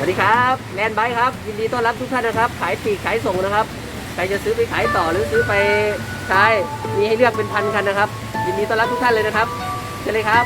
สวัสดีครับแลนไบค์ครับยินดีต้อนรับทุกท่านนะครับ ขายปลีกขายส่งนะครับใครจะซื้อไปขายต่อหรือซื้อไปใช้มีให้เลือกเป็นพันคันนะครับ ยินดีต้อนรับทุกท่านเลยนะครับเชิญเลยครับ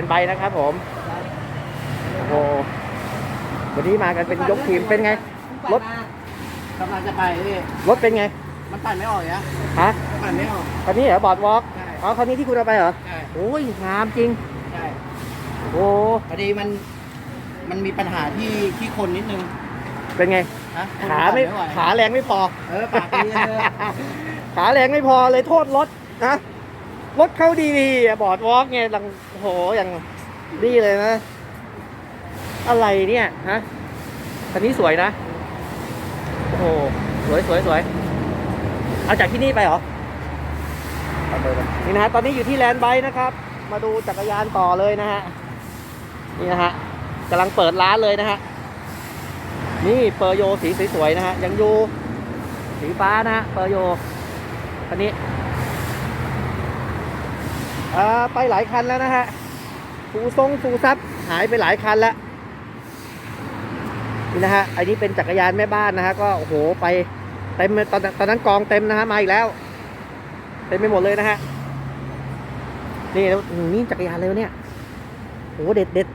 นด์ไบค์นะครับผมโอ้โหวันนี้มากันเป็นยกทีมเป็นไง รถ กำลังจะไปพี่รถเป็นไงมันปั่นไม่ออกเนี่ยฮะปั่นไม่ออก คันนี้เหรอบอร์ดวอล์กใช่ อ๋อคันนี้ที่คุณเอาไปเหรอใช่โอ้ยงามจริง ใช่โอ้พอดีมันมันมีปัญหาที่ที่คนนิดนึงเป็นไง นะคนขาไม่ปั่นหวขาแรงไม่พอ เออปากดีเลยขาแรงไม่พอเลยโทษรถนะ รถเข้าดีๆอะบอร์ดวอล์กไงลังโหอย่างดีเลยนะ อะไรเนี่ยฮะคันนี้สวยนะ โอ้โหสวยสวยสวยเอาจากที่นี่ไปเหรอไปกันนี่นะฮะตอนนี้อยู่ที่แลนด์ไบค์นะครับ มาดูจักรยานต่อเลยนะฮะนี่นะฮะกำลังเปิดร้านเลยนะฮะนี่เปอร์โยสีสวยๆนะฮะยังอยู่สีฟ้านะฮะเปอร์โยคันนี้ ไปหลายคันแล้วนะฮะฟูทรงฟูซับหายไปหลายคันแล้วนี่นะฮะอันนี้เป็นจักรยานแม่บ้านนะฮะก็โอ้โหไปเต็มตอนตอนนั้นกองเต็มนะฮะมาอีกแล้วเต็มไปหมดเลยนะฮะนี่นี่จักรยานเลยวะเนี่ยโอ้โหเด็ดเด็ด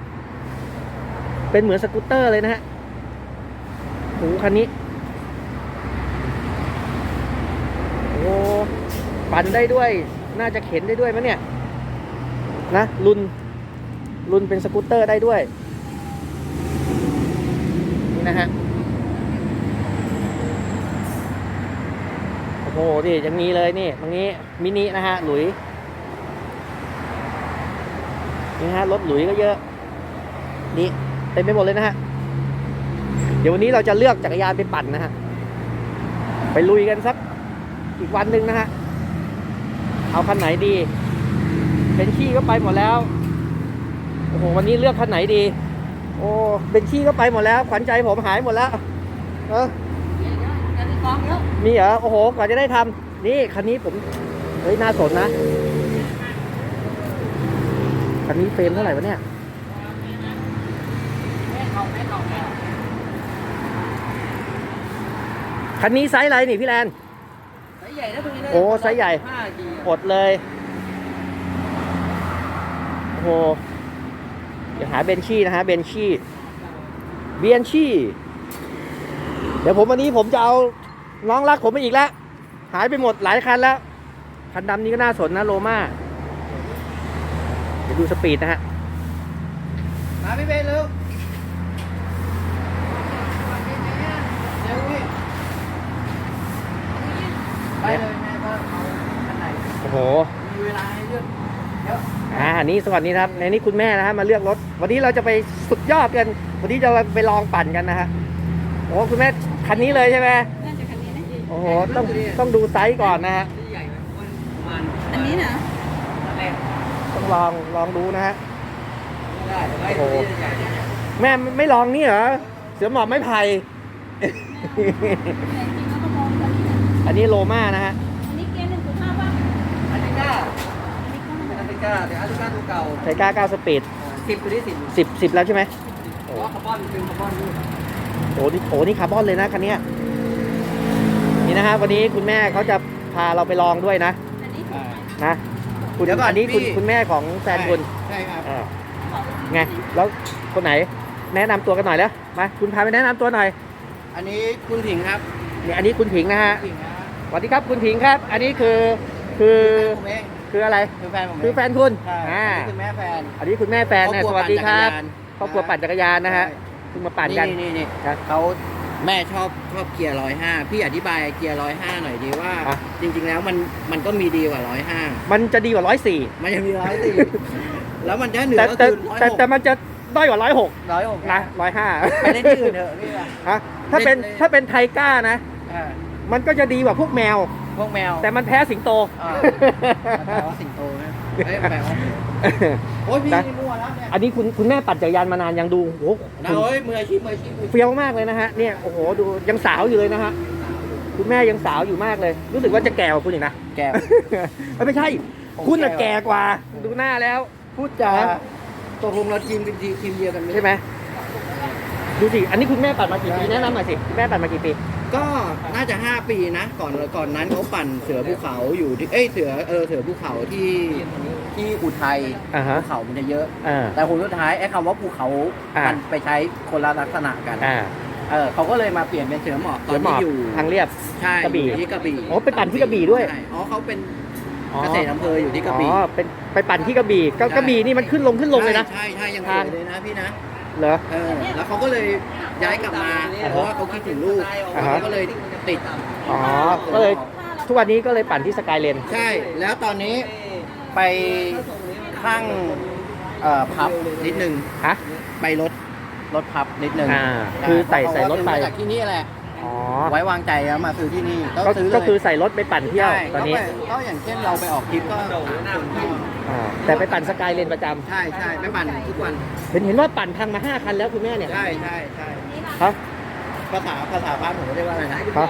เป็นเหมือนสกูตเตอร์เลยนะฮะโหคันนี้โอ้ปั่นได้ด้วย น่าจะเข็นได้ด้วยมั้งเนี่ย นะรุนรุนเป็นสกูตเตอร์ได้ด้วย นี่นะฮะ โอ้โหนี่ย่างนี้เลยนี่ตรงนี้มินินะฮะ หลุย นี่ฮะ รถหลุยก็เยอะ นี่เต็มไปหมดเลยนะฮะ เดี๋ยววันนี้เราจะเลือกจักรยานไปปั่นนะฮะ ไปลุยกันสักอีกวันหนึ่งนะฮะ เอาคันไหนดี เป็นชี่ก็ไปหมดแล้ว โอ้โห วันนี้เลือกคันไหนดี โอ้เป็นชี่ก็ไปหมดแล้ว ขวัญใจผมหายหมดแล้วเออมีเหรอ โอ้โห กว่าจะได้ทำนี่คันนี้ผม เฮ้ย น่าสนนะ คันนี้เฟรมเท่าไหร่วะเนี่ยคันนี้ไซส์อะไรนี่พี่แลน ไซส์ใหญ่นะตรงนี้นะโอ้ ไซส์ใหญ่ห้าจีอดเลย โอ้โหเดี๋ยวหาเบนชี่นะฮะเบนชี่เบียนชี่ เดี๋ยวผมวันนี้ผมจะเอาน้องรักผมไปอีกแล้ว หายไปหมดหลายคันแล้ว คันดำนี้ก็น่าสนนะโลมาเดี๋ยวดูสปีดนะฮะ มาพี่เบนเร็วเร็วพี่ไปเลยแม่ก็เอาอันไหนโอ้โหมีเวลาให้เลือกเย อะอ่านี่สวัสดีครับในนี้คุณแม่นะฮะมาเลือกรถ วันนี้เราจะไปสุดยอดกัน วันนี้จะไปลองปั่นกันนะฮะโอ้คุณแม่คันนี้เลยใช่ไหมน่าจะคันนี้นะโอ้โหต้องต้องดูไซส์ก่อนนะฮะที่ใหญ่ไหมอ้วนประมาณอันนี้นะแรกต้องลองลองดูนะฮะได้แต่ว่าโอ้โหที่ใหญ่เนี่ยแม่ไม่ไม่ลองนี่เหรอเสือหมอบไม่ไผ่แต่จริงๆแล้วก็มองคันนี้นะอันนี้โลมานะฮะอันนี้เกียร์หนึ่งจุดห้าป่ะอันนี้ก้าอัน นี้ก็เป็นอันนี้ก้าแต่อันนี้ก้าตัวเก่าไทก้า9สปีดสิบตัวที่สิบ10 10 แล้วใช่ไหม เพราะว่าคาร์บอนเป็นคาร์บอนนี่โอ้นี่โอ้นี่คาร์บอนเลยนะคันเนี้ยนี่นะฮะวันนี้คุณแม่เขาจะพาเราไปลองด้วยนะอันนี้ถูกไหมนะคุณเดี๋ยวก่อนอันนี้คุณพี่ คุณแม่ของแฟนคุณใช่ครับ อ่าขอดูไงแล้วคนไหนแนะนำตัวกันหน่อยแล้วมาคุณพาไปแนะนำตัวหน่อยอันนี้คุณถิงครับเนี่ยอันนี้คุณผิงนะฮะถิงนะสวัสดีครับคุณผิงครับ อันนี้คือคือผมเอง คืออะไร คือแฟนผมเงคือแฟนคุณใช่อ่าอันนี้คือแม่แฟนอันนี้คุณแม่แฟนนะครอบสครัววัสดีครับปั่นจักรยานครอบครัวปั่นจักรยานนะฮะใช่เพิ่งมาปั่นกัน นี่นี่ครับ เขาแม่ชอบชอบเกียร์ร้อยห้าพี่อธิบายเกียร์ร้อยห้าหน่อยดีว่า อะ จริง ๆ แล้วมันมันก็มีดีกว่าร้อยห้ามันจะดีกว่าร้อยสี่มันยังมีร้อยสี่แล้วมันจะเหนือแต่ก็แต่คือร้อยแต่หกแต่มันจะด้อยกว่าร้อยหกร้อยหกนะร้อยห้าไปเล่นที่อื่นเถอะพี่อะฮะถ้าเป็นเล่นถ้าเป็นไทก้านะ อ่ามันก็จะดีกว่าพวกแมว พวกแมวแต่มันแพ้สิงโต อ่าแปลว่าสิงโตนะเอ้ยแปลว่าโอ้ยพี่นะ นี่มั่วแล้วเนี่ยอันนี้คุณคุณแม่ปั่นจักรยานมานานยังดูโอ้โหนะโอ้ยมืออาชีพมืออาชีพมืออาชีพเฟี้ยวมากเลยนะฮะเนี่ยโอ้โหดูยังสาวอยู่เลยนะฮะคุณแม่ยังสาวอยู่มากเลย รู้สึกว่าจะแก่กว่าคุณอีกนะ แก้วเอ้ยไม่ใช่ ผมคุณน่ะแก่แก่กว่ากว่า ดูหน้าแล้ว พูดจาตกลงเราทีมเป็นทีมเดียวกันไหมใช่ไหม ดูสิ อันนี้คุณแม่ปั่นมากี่ปีแนะนำหน่อยสิคุณแม่ปั่นมากี่ปี ก็น่าจะ 5 ปีนะ ก่อนก่อนนั้นเขาปั่นเสือภูเขาอยู่ที่เอ้ยเสือเออเสือภูเขาที่ที่อุทัยอ่าฮะภูเขามันจะเยอะ อ่า แต่ผลสุดท้ายไอ้คำว่าภูเขาอ่ามั มันไปใช้คนละลักษณะกันอ่าเออเขาก็เลยมาเปลี่ยนเป็นเสือหมอบตเสืออนหมอบที่อยู่ทางเรียบ ใช่กระบี่อยู่ที่กระบี่โอ้ไปปั่นที่กระบี่ด้วย ใช่อ๋อเขาเป็นอ๋อเกษตรอำเภออยู่ที่กระบี่ อ๋อเป็นไปปั่นที่กระบี่ก็ใช่ กระบี่นี่มันขึ้นลงขึ้นลงเลยนะ ใช่ใช่ยังสทางวยเลยนะพี่นะ เหรอ เออแล้วเขาก็เลยย้ายกลับมาอ่าฮะเพราะว่าเขาคิดถึงลูกอ่าฮะ เขาก็เลยติด อ๋อ ก็เลยทุกวันนี้ก็เลยปั่นที่สกายเลน ใช่ แล้วตอนนี้ไปข้างเอ่อพับนิดนึง ฮะ ไปรถรถพับนิดนึงอ่าคือใส่เพาะใส่รถไปว่าซื้อมาจากที่นี่แหละ อ๋อไว้วางใจแล้วมาซื้อที่นี่ก็ก็ซื้อเลยก็คือใส่รถไปปั่นเที่ยวใช่ตอนนี้ก็ไปก็อย่างเช่นเราไปออกทริปก็หาคนที่อ่าแต่ไปปั่นสกายเลนประจใช่ใช่ไม่ปั่นทุกวันำเห็นเห็นว่าปั่นพังมาห้าคันแล้วคุณแม่เนี่ยใช่ใช่ใช่ฮะภาษาภาษาบ้านผมเรียกว่าอะไรนะฮะ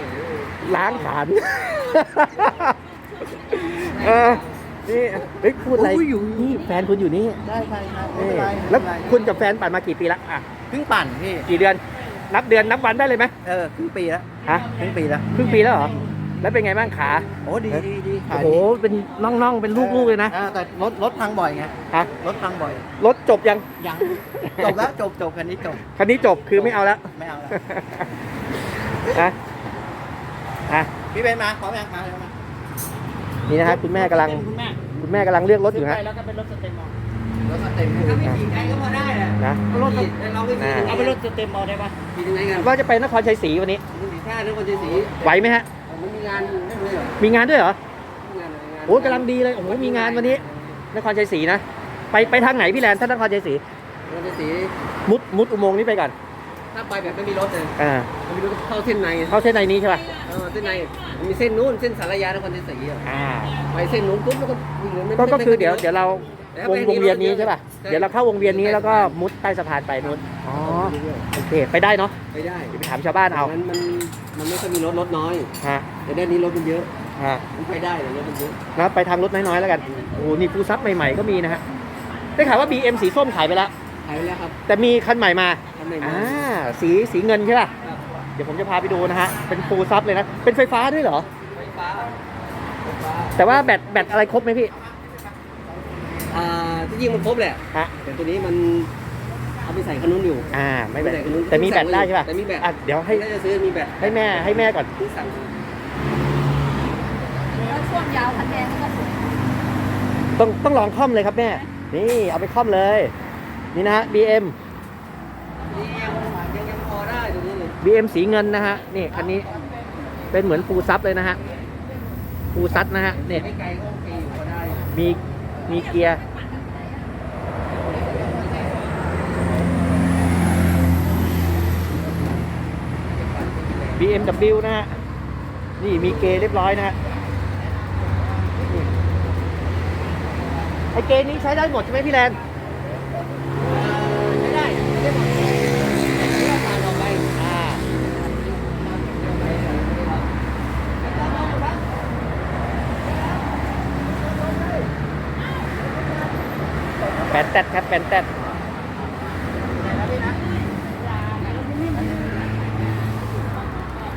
ล้างฐานเออนี่เฮ้ยพูดอะไรโอ้ยอยู่ นี่แฟนคุณอยู่นี่ได้ใช่ใช่ไม่นี่เป็นไรแล้วไม่เป็นไรคุณกับแฟนปั่นมากี่ปีละอะเพิ่งปั่นพี่กี่เดือน นับเดือนนับวันได้เลยไหมเออครึ่งปีแล้วฮะครึ่งปีแล้วครึ่งปีแล้วเหรอแล้วเป็นไงบ้างขาโอ้ดีดีดีโอ้โหเป็นน่องๆเป็นลูกๆเลยนะ อ่าแต่รถรถพังบ่อยไงฮะ รถพังบ่อยรถจบยังยังจบแล้วจบจบคันนี้จบคันนี้จบคือไม่เอาแล้วไม่เอาแล้วนะอะพี่เบนมาพร้อมยังมาแล้วมานี่นะฮะคุณแม่กำลังคุณแม่คุณแม่กำลังเลือกรถอยู่ฮะแล้วก็เป็นรถสเต็มมอรถสเต็มถ้าไม่ขี่ใครก็พอได้แหละนะรถเราไม่ขี่อ่าเอาเป็นรถสเต็มมอได้ปะ ขี่ยังไงกันว่าจะไปนครชัยศรีวันนี้มึงสีท่าเรื่องคนสีไหวไหมฮะมันมีงานอยู่ไม่รู้เหรอมีงานด้วยเหรอมีงานอะไรงานโอ้ยกำลังดีเลยโอ้โหมีงานวันนี้ นครชัยศรีนะไปไปทางไหนพี่แลนถ้านครชัยศรีคนสีมุดมุดอุโมงค์นี้ไปก่อนถ้าไปแบบไม่มีรถเลยอ่ามันมีรถเข้าเส้นในเข้าเส้นในนี้ใช่ป่ะเออเส้นในมันมีเส้นนู้นเส้นสารยานครชัยศรีอะอ่าไปเส้นนู้นปุ๊บแล้วก็วิ่งเลยไม่ก็ก็ไม่คือเดี๋ยวไม่เดี๋ยวเราแล้ววงไปวงเวียนนี้ใช่ป่ะใช่เดี๋ยวเราเข้าวงเวียนนี้แล้วก็มุดใต้สะพานไปนู้นอ๋อ โอเค ไปได้เนาะไปได้เดี๋ยวไปถามชาวบ้านเอา มันมันมันไม่ค่อยมีรถรถน้อย ฮะ แต่ด้านนี้รถมันเยอะ ฮะ มันไปได้แต่รถมันเยอะ นะไปทางรถน้อยๆแล้วกัน โอ้โหนี่ฟูลซับใหม่ๆก็มีนะฮะ ได้ข่าวว่า BM สีส้มขายไปแล้ว หายไปแล้วครับแต่มีคันใหม่มา ทำไมมาอ่า สีสีเงินใช่ป่ะ ครับเดี๋ยวผมจะพาไปดูนะฮะ เป็นฟูลซับเลยนะ เป็นไฟฟ้าด้วยเหรอ ไฟฟ้าไฟฟ้าแต่ว่าแบตแบตอะไรครบไหมพี่ อ่าที่จริงมันครบแหละ ฮะ แต่ตัวนี้มัน เอาไปใส่คันนู้นอยู่อ่าไม่แบตใส่คันนู้นแต่มีแบตได้ใช่ป่ะแต่มีแบตอะเดี๋ยวให้ถ้าจะซื้อมีแบตให้แม่ให้แม่ก่อนที่สั่งแล้วช่วงยาวคันแดงก็สวยต้องต้องลองค่อมเลยครับแม่ นี่เอาไปค่อมเลย นี่นะฮะ BM นี่ยังยังยังพอได้ตัวนี้เลย BM สีเงินนะฮะนี่คันนี้เป็นเหมือนฟูลซับเลยนะฮะฟูลซัดนะฮะเนี่ยไม่ไกลก็โอเคอยู่พอได้มีมีเกียร์ BMW นะฮะ นี่มีเกย์เรียบร้อยนะฮะไอเกย์นี้ใช้ได้หมดใช่ไหมพี่แลนไม่ได้ไม่ได้หมดแปดแตดครับแปดแตด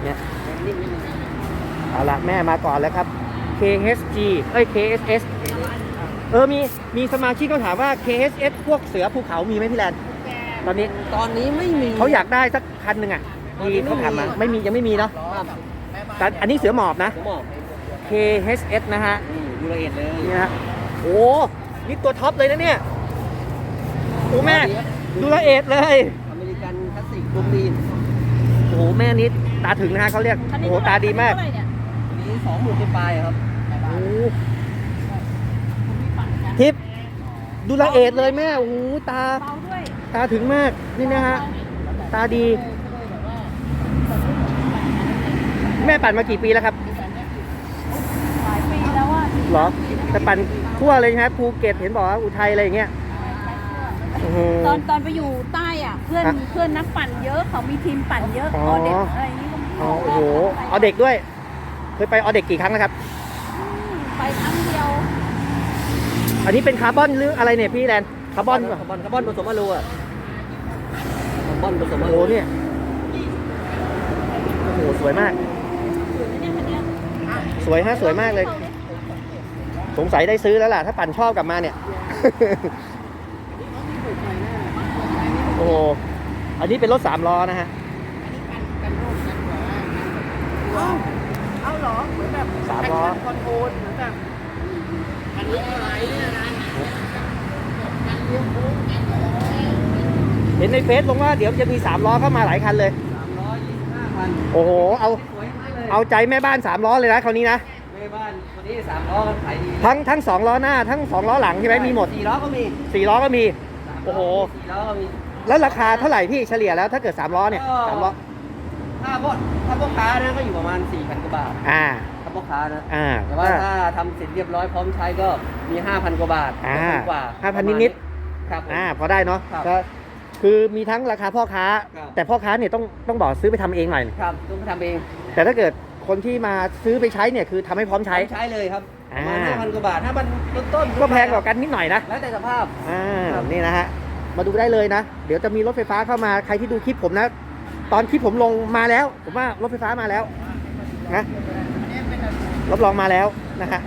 เนี่ย เอาละแม่มาก่อนแล้วครับ KHG เอ้ย KSS เออมีมีสมาชิกเขาถามว่า KSS พวกเสือภูเขามีไหมพี่แลนตอนนี้ตอนนี้ไม่มีเขาอยากได้สักคันหนึ่งอะมีเขาถามมาไม่มียังไม่มีเนาะครับแต่อันนี้เสือหมอบนะผมบอก KHS นะฮะนี่ดูละเอียดเลยนี่นะฮะโอ้นี่ตัวท็อปเลยนะเนี่ยโอ้แม่ ดูละเอียดเลย อเมริกันคลาสสิกบุมดีนโอ้โหแม่นิดตาถึงนะฮะเขาเรียกคันโอ้นี้โหตาดีมาก สองหมื่นปลายๆครับโอ้ผมมีปั่นนะทิปดูละเอียดเลยแม่โอ้โหตาเบาด้วยตาถึงมากนี่นะฮะตาดี แม่ปั่นมากี่ปีแล้วครับหลายปีแล้วว่าเหรอแต่ปั่นทั่วเลยนะครับภูเก็ตเห็นบอกว่าอุทัยอะไรอย่างเงี้ยโอ้โหตอนตอนไปอยู่ใต้อะ เพื่อนฮะเพื่อนนักปั่นเยอะเขามีทีมปั่นเยอะอ๋อออเด็กอะไรอย่างนี้ก็มีอ๋อโอ้โหเอาเด็กด้วย เคยไปเอาเด็กกี่ครั้งแล้วครับ ไปครั้งเดียว อันนี้เป็นคาร์บอนหรืออะไรเนี่ยพี่แลนคาร์บอนคาร์บอนคาร์บอนผสมอะลูอะคาร์บอนผสมโอ้อะโหลูเนี่ยโอ้โหสวยมากเนี่ยคันเนี้ยสวยฮะสวยมากเลย สงสัยได้ซื้อแล้วล่ะ ถ้าปั่นชอบกลับมาเนี่ย โอ้โหอันนี้เป็นรถสามล้อนะฮะเอาเห รอเหมือนแบบสามล้อคอนโทรลเหมือนแบบอันนี้อะไรเนี่ยนะเห็นในเฟซลงว่าเดี๋ยวจะมีสามล้อเข้ามาหลายคันเลย สามร้อยยี่สิบห้าพันโอ้โห เอาสวยมากเลยเอาใจแม่บ้านสามล้อเลยนะคราวนี้นะ แม่บ้านคนนี้สามล้อมันขายดีทั้งทั้งสองล้อหน้าทั้งสองล้อหลังใช่ไหมมีหมดสี่ล้อก็มีสี่ล้อก็มี สามล้โอ้โห สี่ล้อก็มีแล้วราคาเท่าไหร่พี่เฉลี่ยแล้วถ้าเกิดสามล้อเนี่ยก็สามล้อ ถ้าพวกถ้าพวกค้านะก็อยู่ประมาณสี่พันกว่าบาทอ่า ถ้าพวกค้านะ อ่าแต่ว่าถ้าทำเสร็จเรียบร้อยพร้อมใช้ก็มี 5,000 กว่าบาทอ่า6,000กว่า5,000นิดๆครับผม อ่าพอได้เนาะครับก็คือมีทั้งราคาพ่อค้า ครับ แต่พ่อค้าเนี่ยต้องต้องบอกซื้อไปทำเองหน่อย ครับต้องทำเองแต่ถ้าเกิดคนที่มาซื้อไปใช้เนี่ยคือทำให้พร้อมใช้ ใช้เลยครับประมาณอ่า 5,000 กว่าบาทถ้ามันต้นๆก็แพงกว่ากันนิดหน่อยนะ แล้วแต่สภาพ อ่า ครับ นี่นะฮะ มาดูได้เลยนะ เดี๋ยวจะมีรถไฟฟ้าเข้ามา ใครที่ดูคลิปผมนะ ตอนคลิปผมลงมาแล้ว ผมว่ารถไฟฟ้ามาแล้วนะรับรองมาแล้วนะฮะ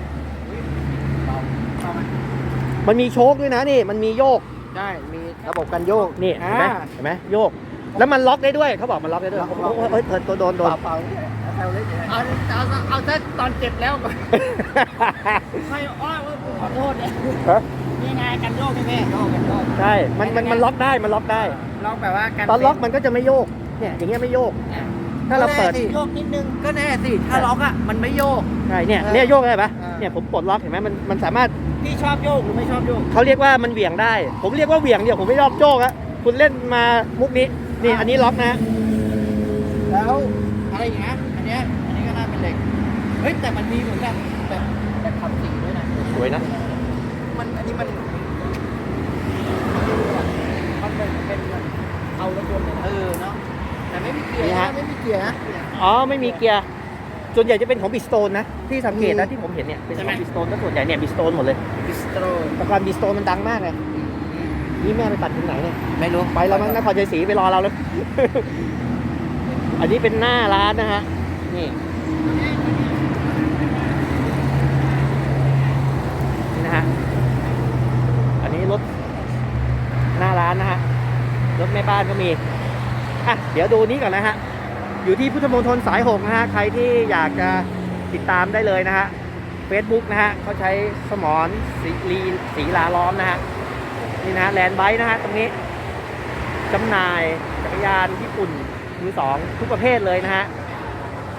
มันมีโชคด้วยนะนี่ มันมีโยกได้มีระบบการโยกนี่เห็นไหมอ่าเห็นไหมโยก แล้วมันล็อกได้ด้วยเขาบอกมันล็อกได้ด้วยโอ้โหเฮ้ยเฮ้ยตัวโดนโดนเปล่าๆแซวเล่นเอาเอาเอาแต่ตอนเจ็บแล้วก่อนไม่อ้อขอโทษเนี่ยฮะนี่ไงกันโยกใช่ไหมโยกกันโยกใช่มันมันมันล็อกได้มันล็อกได้ล็อกแบบว่ากันตอนล็อกมันก็จะไม่โยก เนี่ยอย่างเงี้ยไม่โยก ถ้าเราเปิด โยกนิดนึงก็แน่สิ ถ้าล็อกอะมันไม่โยก ใช่เนี่ยเออเนี่ยโยกได้ปะเออเนี่ยผมปลดล็อกเห็นไหมมันมันสามารถพี่ชอบโยกหรือไม่ชอบโยกเขาเรียกว่ามันเหวี่ยงได้ ผมเรียกว่าเหวี่ยงเดียวผมไม่ชอบโยกอะคุณเล่นมามุกนี้นี่อันนี้ล็อกนะ แล้วอะไรอย่างเงี้ยอันเนี้ยอันนี้ก็น่าเป็นเหล็กเฮ้ยแต่มันมีเหมือนแบบแบบแบบทำสีด้วยนะสวยนะมันอันนี้มันมันเป็นเป็นเอารถยนต์เลยนะเออเนาะ นี่ฮะนะไม่มีเกียร์นะอ๋อไม่มีเกียร์ส่วนใหญ่จะเป็นของบิสโตนนะที่สังเกตนะอืมที่ผมเห็นเนี่ยเป็นใช่ขไหมองบิสโตนก็ส่วนใหญ่เนี่ยบิสโตนหมดเลยบิสโตรแต่ก่อนบิสโตนมันดังมากเลยนี่แม่ไปปั่นถึงไหนเนี่ยไม่รู้ไปแล้วมั้งนครชัยศรีไปรอเราเลยอันนี้เป็นหน้าร้านนะฮะนี่นี่นะฮะอันนี้รถหน้าร้านนะฮะรถแม่บ้านก็มี อะเดี๋ยวดูนี้ก่อนนะฮะ อยู่ที่พุทธมณฑลสายหกนะฮะ ใครที่อยากจะติดตามได้เลยนะฮะ Facebook นะฮะเขาใช้สมอนสีลีสีลาล้อมนะฮะ นี่นะแลนไบค์นะฮะ ตรงนี้จำหน่ายจักรยานญี่ปุ่นมือสองทุกประเภทเลยนะฮะ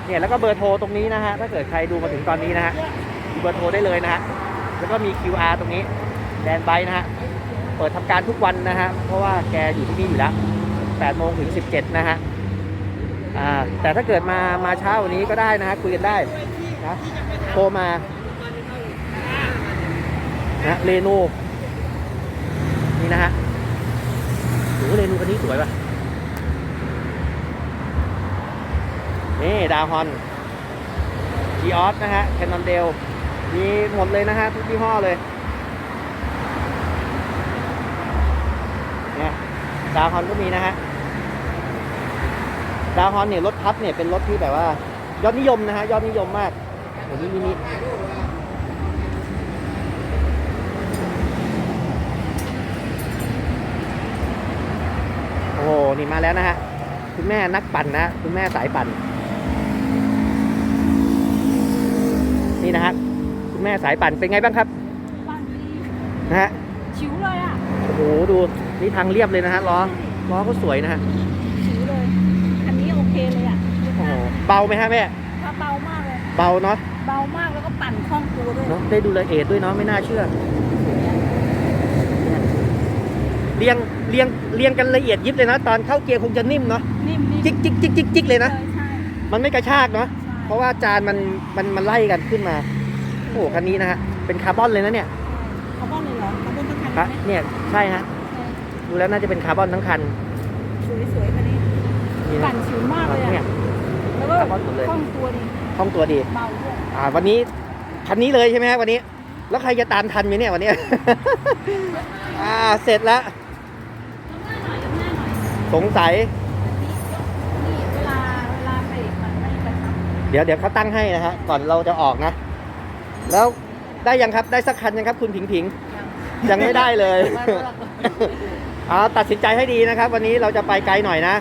เนี่ยแล้วก็เบอร์โทรตรงนี้นะฮะ ถ้าเกิดใครดูมาถึงตอนนี้นะฮะมีเบอร์โทรได้เลยนะฮะ แล้วก็มี QR ตรงนี้แดนไบนะฮะ เปิดทำการทุกวันนะฮะ เพราะว่าแกอยู่ที่นี่อยู่แล้ว 8โมงถึง 17 นะฮะอ่าแต่ถ้าเกิดมามาเช้าวันนี้ก็ได้นะฮะคุยกันได้นะโทรมานะเรนูนี่นะฮะโอ้เรนูคันนี้สวยป่ะนี่ดาวฮอนจีออสนะฮะแคนนอนเดลมีหมดเลยนะฮะทุกยี่ห้อเลยเนี่ยดาวฮอนก็มีนะฮะ ดาวฮอนเนี่ยรถพับเนี่ยเป็นรถที่แบบว่า ยอดนิยมนะฮะยอดนิยมมากโอ้นี่มินิโอ้โหนี่มาแล้วนะฮะคุณแม่นักปั่นนะคุณแม่สายปั่น นี่นะฮะคุณแม่สายปั่นเป็นไงบ้างครับบ้านดีนะฮะชิวเลยอะโอ้โหดูนี่ทางเรียบเลยนะฮะล้อล้อก็สวยนะฮะ ชิวเลย อันนี้โอ เคเลยอะโอ้โหเบาไหมฮะแม่ถ้าเบามากเลย เบาเนาะเบามากแล้วก็ปั่นคล่องตัวด้วย เนาะได้ดูละเอียดด้วยเนาะไม่น่าเชื่อเรียงเรียงเรียงกันละเอียดยิบเลยนะ ตอนเข้าเกียร์คงจะนิ่มเนาะนิ่มๆจิกจิกจิกจิกจิกเลยนะ ใช่มันไม่กระชากเนาะใช่เพราะว่าจานมันมันมันไล่กันขึ้นมาโอ้โหคันนี้นะฮะเป็นคาร์บอนเลยนะเนี่ยคาร์บอนเลยเหรอคาร์บอนทั้งคันครับไหมเนี่ยใช่ฮะดูแล้วน่าจะเป็นคาร์บอนทั้งคัน สวยๆคันนี้ นี่นะปั่นชิวมากเลยเนี่อะยแล้วก็คาร์บอนหมดเลย คล่องตัวดีคล่องตัวดี เบาด้วยอ่า วันนี้คันนี้เลยใช่ไหมฮะวันนี้ แล้วใครจะตามทันไหมเนี่ยวันนี้อ่า เสร็จแล้ว สงสัย นี่เวลาเวลาเบรกมันไม่กระชับเดี๋ยวเดี๋ยวเขาตั้งให้นะฮะ ก่อนเราจะออกนะ แล้วได้ยังครับ ได้สักคันยังครับ คุณผิงผิง ยังไม่ได้เลยเอาตัดสินใจให้ดีนะครับ วันนี้เราจะไปไกลหน่อยนะ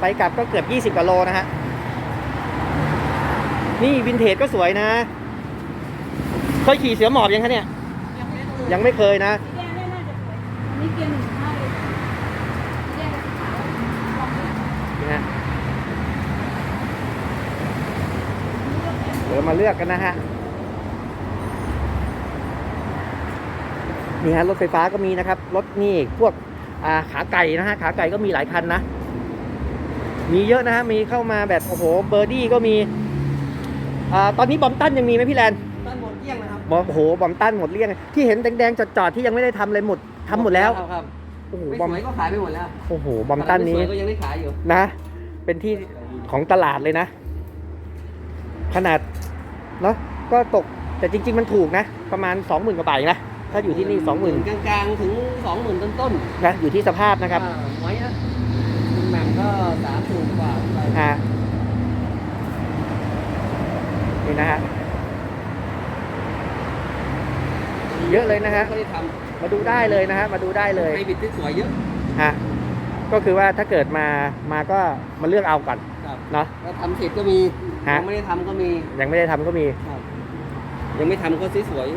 ไปกลับก็เกือบ 20กิโลนะฮะ นี่วินเทจก็สวยนะ เคยขี่เสือหมอบยังคะเนี่ย ยังไม่เคยยังไม่เคยนะสีแดงเนี่ยน่าจะสวยอันนี้เกียร์หนึ่งห้าเลยสีแดงกับสีขาวลองดูนี่ฮะเดี๋ยวมาเลือกกันนะฮะ นี่ฮะรถไฟฟ้าก็มีนะครับ รถนี่พวกอ่าขาไก่นะฮะ ขาไก่ก็มีหลายคันนะ มีเยอะนะฮะมีเข้ามาแบบโอ้โหเบอร์ดี้ก็มีอ่าตอนนี้บอมตันยังมีไหมพี่แลนต้นหมดเกลี้ยงนะครับบอมโอ้โหบอมตันหมดเรียงที่เห็นแดงๆจอดๆที่ยังไม่ได้ทำเลยหมดทำหมดแล้วครับครับโอ้โหไม่บอมสวยก็ขายไปหมดแล้วโอ้โหบอมตันนี้ไม่สวยก็ยังได้ขายอยู่นะ เป็นที่ของตลาดเลยนะ ขนาดเนาะก็ตกแต่จริง ๆ มันถูกนะ ประมาณ 20,000กว่าบาทเองนะถ้าอยู่ที่นี่20,000 กลางๆถึงสองหมื่นต้นๆนะอยู่ที่สภาพนะครับอ่าไว้นะคุณแหม่ม ก็สามถูกกว่าไปอ่านี่นะฮะเยอะเลยนะฮะไม่ได้ทมาดูได้เลยนะฮะ มาดูได้ำเลยไฮบริดที่สวยเยอะฮะก็คือว่าถ้าเกิดมามาก็มาเลือกเอาก่อนครับเนาะ แล้วทำเสร็จก็มีฮะ ยังไม่ได้ทำก็มียังไม่ได้ทำก็มี ครับยังไม่ทำก็สวย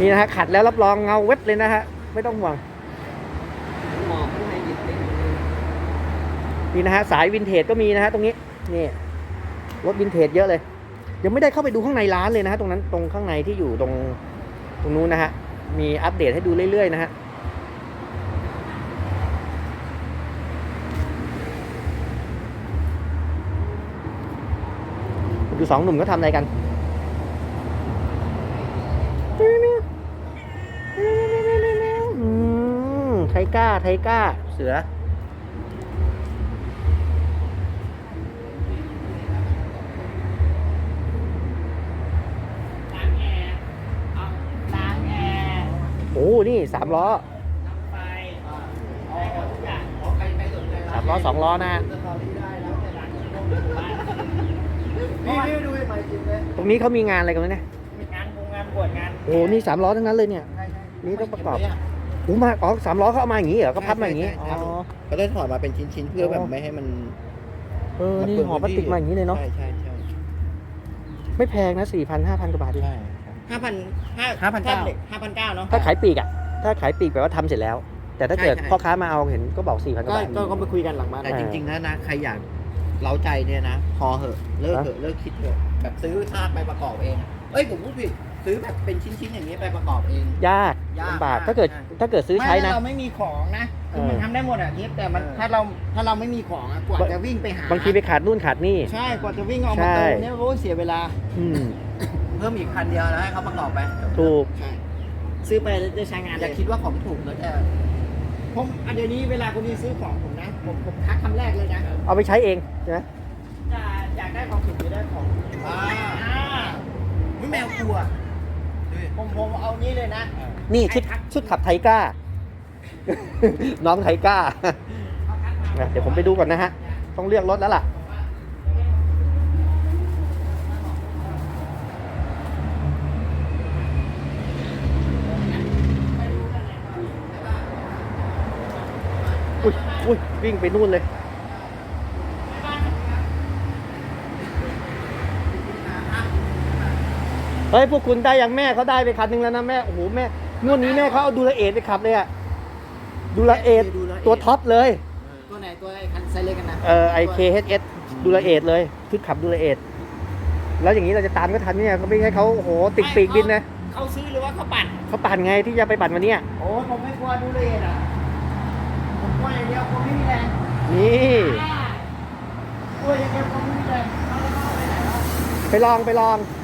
นี่นะฮะขัดแล้วรับรองเงาเว็บเลยนะฮะ ไม่ต้องห่วง ๆหมอกข้างในหยิบเลย นี่นะฮะสายวินเทจก็มีนะฮะตรงนี้นี่รถวินเทจเยอะเลย ยังไม่ได้เข้าไปดูข้างในร้านเลยนะฮะตรงนั้นตรงข้างในที่อยู่ตรงตรงนู้นนะฮะมีอัปเดตให้ดูเรื่อยๆนะฮะดูสองหนุ่มก็ทำอะไรกันไทก้า ไทก้า เสือ ล้างแอร์ โอ้ นี่สามล้อไปเอาเอาทุกอย่างเอาใครใครสนใจสามล้อสองล้อนะฮะสตอรี่ได้แล้วแต่ร้านจะต้องเดินบ้านนี่นี่ดูให้ไปจริงเลยตรงนี้เขามีงานอะไรกันไหมเนี่ยมีงานวงงานบวชงานโอ้นี่สามล้อทั้งนั้นเลยเนี่ยนี่ต้องประกอบโอ้มาอ๋อสามล้อเขาเอามาอย่างนี้เหรอก็พับมาอย่างนี้อ๋อเขาได้ถอดมาเป็นชิ้นๆเพื่อแบบไม่ให้มันเออนี่ห่อพลาสติกมาอย่างนี้เลยเนาะใช่ใช่ใช่ไม่แพงนะสี่พันห้าพันกว่าบาทดิใช่ ห้าพันห้า5,900 ห้าพันเก้าเนาะ ถ้าขายปลีกอะ ถ้าขายปลีกแปลว่าทำเสร็จแล้ว แต่ถ้าเกิดใช่ใช่ พ่อค้ามาเอาเห็นก็บอกสี่พันกก็ว่าบาทก็ก็ไปคุยกันหลังบ้านแต่จริงๆนะนะใครอยากเล้าใจเนี่ยนะ พอเหอะเลิกฮะเหอะเลิกคิดเถอะแบบซื้อซากไปประกอบเองเอ้ยผมพูดผิดซื้อแบบเป็นชิ้นๆอย่างนี้ไปประกอบเอง ยากยากลำบาก มากถ้าเกิด ใช่ ถ้าเกิดซื้อใช้นะไม่ถ้าเราไม่มีของนะคือเออมันทำได้หมดอะทิปแต่มันเออ ถ้าเราถ้าเราไม่มีของอะกว่าบางจะวิ่งไปหาบางทีไปขาดนู่นขาดนี่ ใช่กว่าจะวิ่งออกมาใช่เติมเนี่ยโอ้ยเสียเวลา อืมเพิ่มอีกพันเดียวแล้วให้เขาประกอบไปถูก ใช่ซื้อไปแล้วจะใช้งานอเลย่ายคิดว่าของถูกแล้วจะผมอันเดี๋ยวนี้เวลาคุณดีซื้อของผมนะผมผมทักคำแรกเลยนะเอาไปใช้เองใช่ไหมจะอยากได้ของถูกหรือได้ของถูกอ่าอ่าไม่แมวกลัวดูดิผมผมเอานี้เลยนะ นี่ชุดชุดขับไทก้า น้องไทก้านะเดี๋ยวผมไปดูก่อนนะฮะ ต้องเลือกรถแล้วล่ะ อุ้ยอุ้ยวิ่งไปนู่นเลย เฮ้ย พวกคุณได้ยังแม่เขาได้ไปคันหนึงแล้วนะแม่ โอ้โห แม่งวดนี้แม่เขาเอาดูละเอทไปขับเลยอะดูละเอทตัวท็อปเลย ตัวไหนตัวไอ้คันไซเล็กกันนะเอ่อ IKHS ดูละเอทเลยชุดขับดูละเอทแล้วอย่างนี้เราจะตามก็ทันเนี่ยก็ไม่ให้เขาโอ้โหติดปีกบินนะเขาซื้อหรือว่าเขาปั่นเขาปั่นไงที่จะไปปั่นวันเนี้ยโอ้ยผมไม่กลัวดูเลยอะ ผมกลัวอย่างเดียวผมไม่มีแรงนี่กลัวอย่างเดียวผมไม่มีแรงเอาแล้วเอาไปไหนวะไปลองไปลองเ